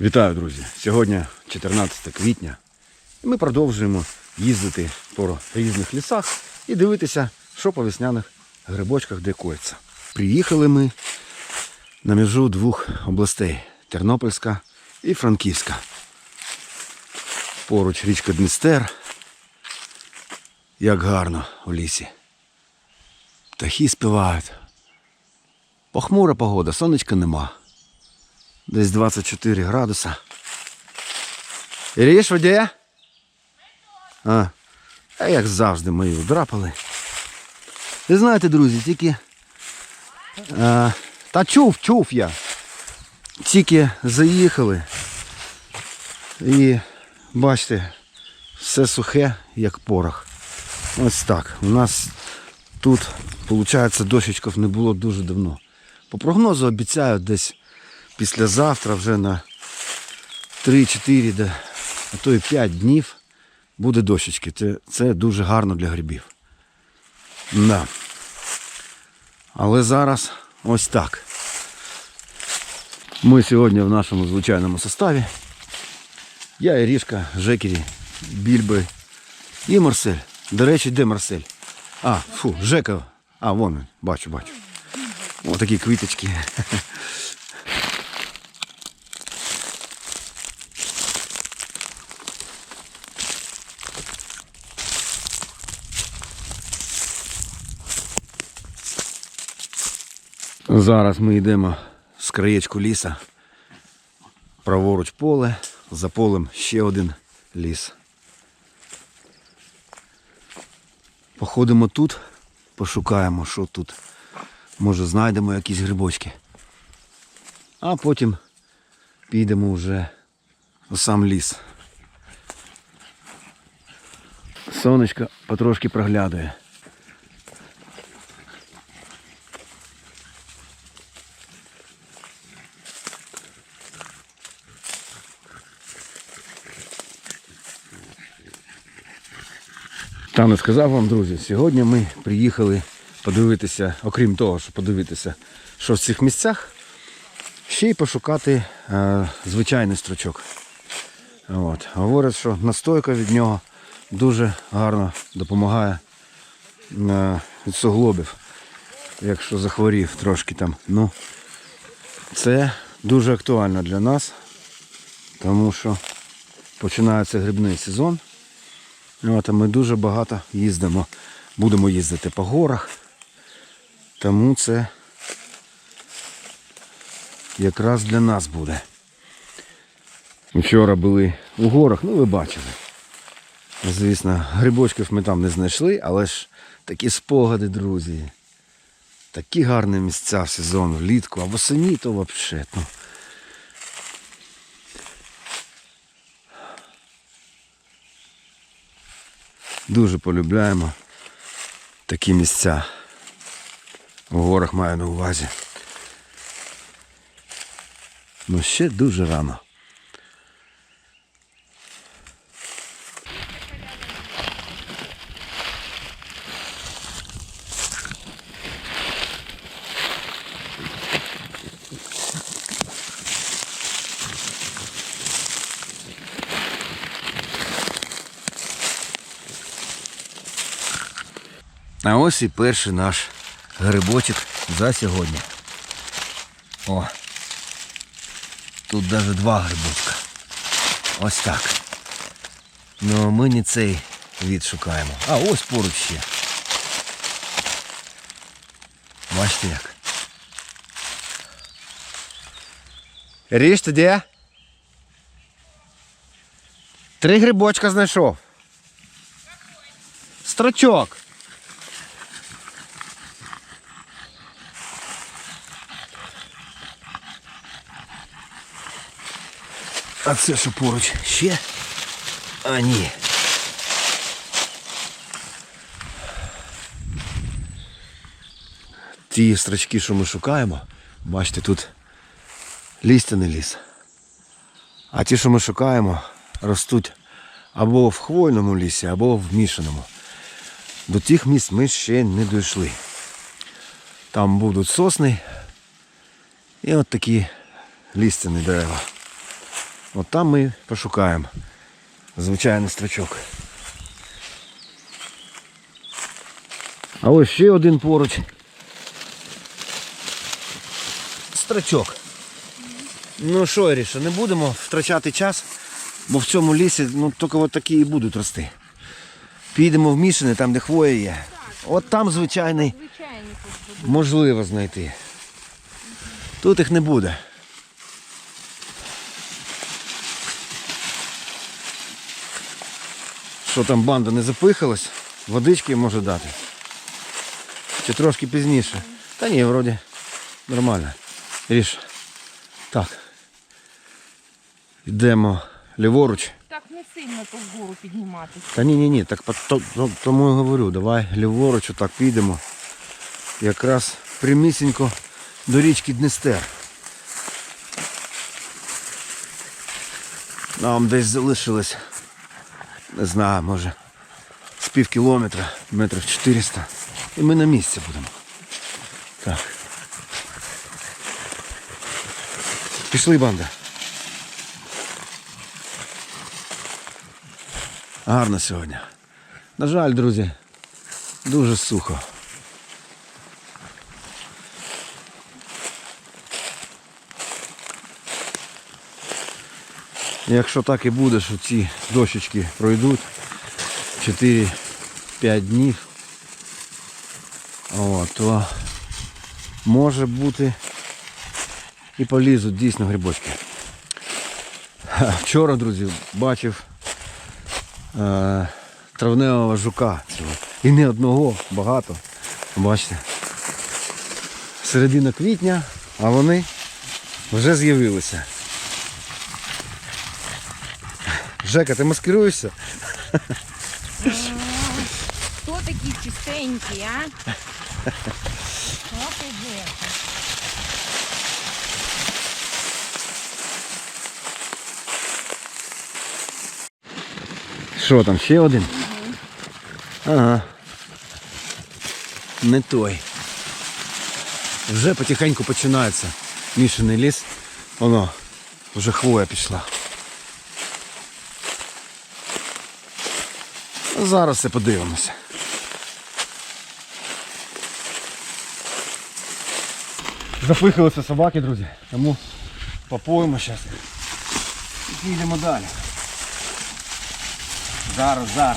Вітаю, друзі! Сьогодні 14 квітня. І ми продовжуємо їздити по різних лісах і дивитися, що по весняних грибочках де коїться. Приїхали ми на межу двох областей Тернопільська і Франківська. Поруч річка Дністер. Як гарно у лісі. Птахи співають. Похмура погода, сонечка нема. Десь 24 градуса. Іріш, де? А, а як завжди ми її вдрапали. Ви знаєте, друзі, тільки. А, та чув, чув я. Тільки заїхали. І бачите, все сухе, як порох. Ось так. У нас тут, виходить, дощечків не було дуже давно. По прогнозу обіцяють десь післязавтра вже на 3-4, да, а то і 5 днів буде дощечки. Це, це дуже гарно для грибів. Да. Але зараз ось так. Ми сьогодні в нашому звичайному составі. Я Ірішка, Жекері, Більби і Марсель. До речі, де Марсель? А, фу, Жека. А, вон він, бачу, бачу. Ось такі квіточки. Зараз ми йдемо з краєчку ліса. Праворуч поле, за полем ще один ліс. Походимо тут, пошукаємо, що тут. Може знайдемо якісь грибочки. А потім підемо вже у сам ліс. Сонечко потрошки проглядує. Та не сказав вам, друзі, сьогодні ми приїхали подивитися, окрім того, що подивитися, що в цих місцях, ще й пошукати е, звичайний стручок. От. Говорять, що настойка від нього дуже гарно допомагає е, від суглобів, якщо захворів трошки там. Ну, це дуже актуально для нас, тому що починається грибний сезон. От, ми дуже багато їздимо. Будемо їздити по горах. Тому це якраз для нас буде. Вчора були у горах, ну ви бачили. Звісно, грибочків ми там не знайшли, але ж такі спогади, друзі. Такі гарні місця в сезон влітку, а восені то взагалі. Дуже полюбляємо такі місця. В горах маю на увазі. Ну ще дуже рано. А ось і перший наш грибочок за сьогодні. О. Тут навіть два грибочка. Ось так. Ну ми не цей від шукаємо. А ось поруч ще. Бачите як. Ріж ти де? Три грибочка знайшов. Строчок. А це що поруч ще? А ні. Ті строчки, що ми шукаємо, бачите, тут лістяний ліс. А ті, що ми шукаємо, ростуть або в хвойному лісі, або в мішаному. До тих місць ми ще не дійшли. Там будуть сосни і от такі лістяні дерева. От там ми пошукаємо. Звичайний строчок. А ось ще один поруч. Строчок. Ну що, Іріша, не будемо втрачати час, бо в цьому лісі ну, тільки от такі і будуть рости. Підемо в мішане, там де хвоя є. От там звичайний можливо знайти. Тут їх не буде. Що там банда не запихалась? Водички може дати. Чи трошки пізніше. Та ні, вроді нормально. Ріш. Так. Йдемо ліворуч. Так не сильно то вгору підніматися. Та ні, ні, ні, так то- то- тому і говорю, давай ліворуч отак підемо. Якраз прямісінько до річки Днестер. Нам десь залишилось, не знаю, може, з пів кілометра, метрів 400. І ми на місці будемо. Так. Пішли, банда. Гарно сьогодні. На жаль, друзі, дуже сухо. Якщо так і буде, що ці дощечки пройдуть 4-5 днів, о, то може бути і полізуть дійсно грибочки. Вчора, друзі, бачив е, травневого жука цього. І не одного, багато. Бачите. Середина квітня, а вони вже з'явилися. Жека, ти маскируєшся? Хто такі чистенькі, а? Ох, і де. Що там, ще один? Ага. Не той. Вже потихеньку починається мішаний ліс. Воно, вже хвоя пішла. Зараз все подивимося. Запихалися собаки, друзі. Тому попоїмо зараз. І їдемо далі. Зараз, зараз.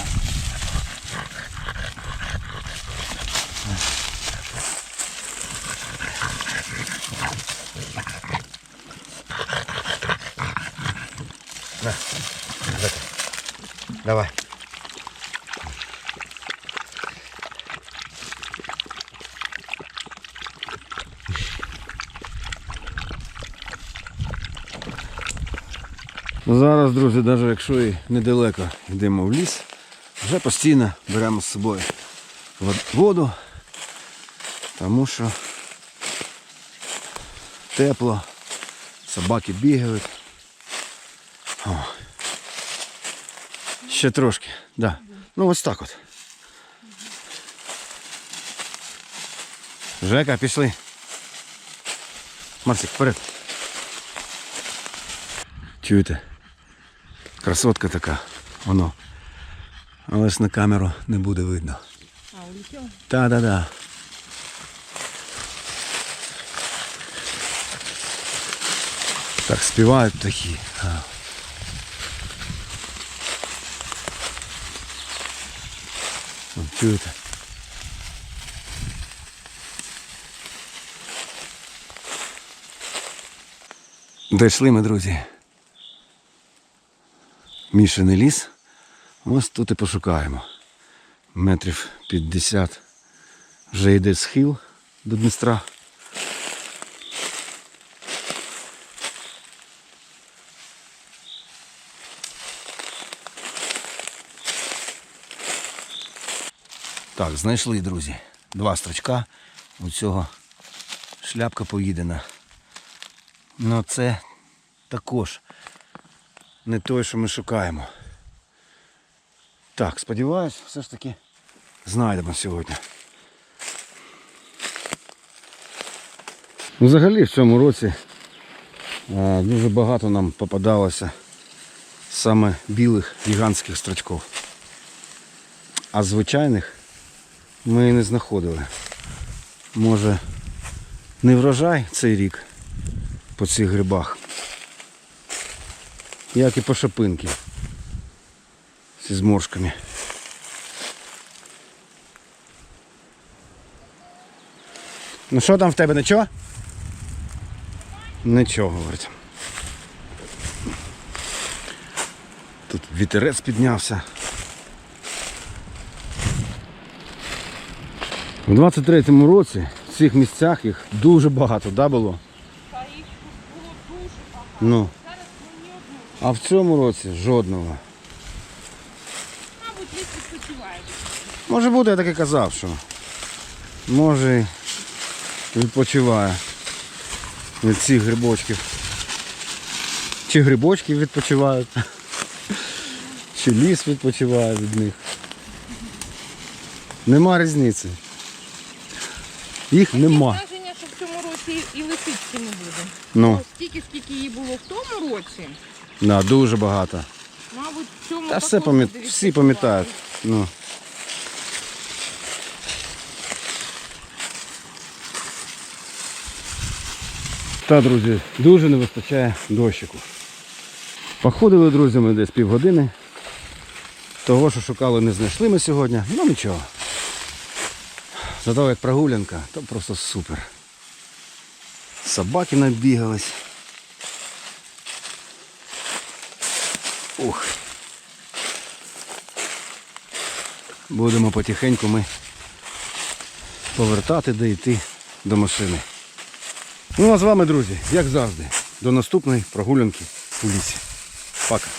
Давай. Зараз, друзі, навіть якщо і недалеко йдемо в ліс, вже постійно беремо з собою воду, тому що тепло, собаки бігають. О. Ще трошки, да. Ну ось так от. Жека, пішли. Марсик, вперед. Чуєте? Красотка така, воно. Але ж на камеру не буде видно. А, улетів? Та-да-да. Так, співають птахи. От Чуєте? Дійшли ми, друзі. Мішаний ліс. Ось тут і пошукаємо. Метрів 50 вже йде схил до Дністра. Так, знайшли, друзі. Два строчка. У цього шляпка поїдена. Ну це також не той, що ми шукаємо. Так, сподіваюсь, все ж таки знайдемо сьогодні. Взагалі в цьому році а, дуже багато нам попадалося саме білих гігантських строчків. А звичайних ми не знаходили. Може, не врожай цей рік по цих грибах, як і по шапинки зі зморшками. Ну що там в тебе, нічого? Нічого, говорить. Тут вітерець піднявся. У 23-му році в цих місцях їх дуже багато, да, було? Та їх було дуже багато. Ну. А в цьому році жодного. Мабуть, десь відпочивають. Може бути, я так і казав, що може відпочиває від цих грибочків. Чи грибочки відпочивають, чи ліс відпочиває від них. Нема різниці. Їх нема. Враження, що в цьому році і лисички не буде. Ну, Стільки, скільки її було в тому році, да, дуже багато. мабуть, в цьому Та все пам'ят... всі пам'ятають. Ну. Та, друзі, дуже не вистачає дощику. Походили, друзі, ми десь півгодини. Того, що шукали, не знайшли ми сьогодні. Ну нічого. Зато як прогулянка, то просто супер. Собаки набігались. Ух. Будемо потихеньку ми повертати де йти до машини. Ну а з вами, друзі, як завжди, до наступної прогулянки у лісі. Пока.